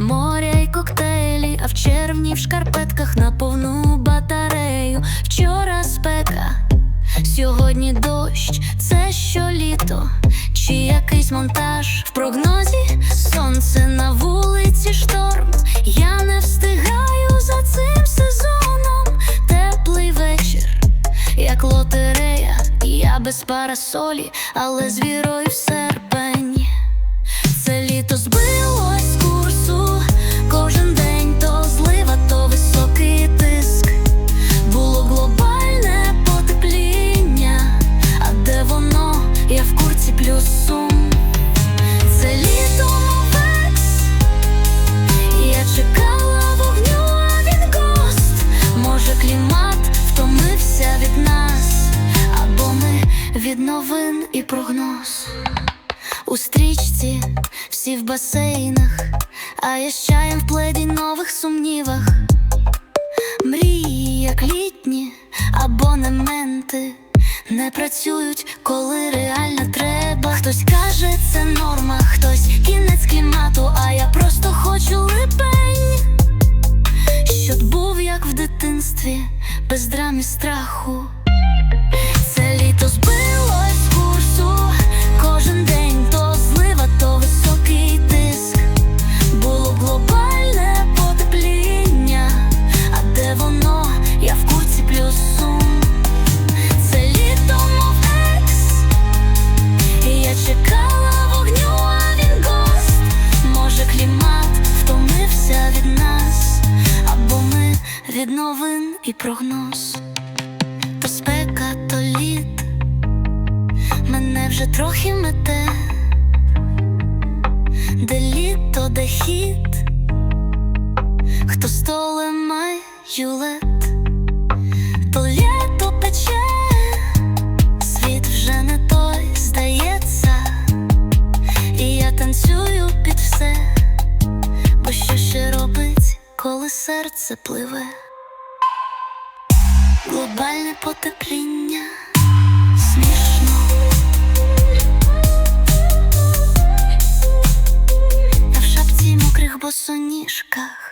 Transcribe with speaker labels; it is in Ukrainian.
Speaker 1: моря й коктейлі, а в червні в шкарпетках на повну батарею. Вчора спека, сьогодні дощ, це що літо, чи якийсь монтаж в прогнозі сонце на вулиці шторм. Я не встигаю за цим сезоном. Теплий вечір, як лотерея, я без парасолі, але з вірою в серпень. І прогноз. У стрічці всі в басейнах, а я з в пледі нових сумнівах. Мрії, як літні абонементи, не працюють, коли реально треба. Хтось каже, це норма, хтось кінець клімату, а я просто хочу липень, щоб був як в дитинстві, без драм і страху. Від новин і прогноз. То спека, то лід мене вже трохи мете, де літо, де хід, хто столе май юлет, то літо пече, світ вже не той, здається, і я танцюю під все, бо що ще робить, коли серце пливе глобальне потепління смішно. Я в шапці мокрих босоніжках.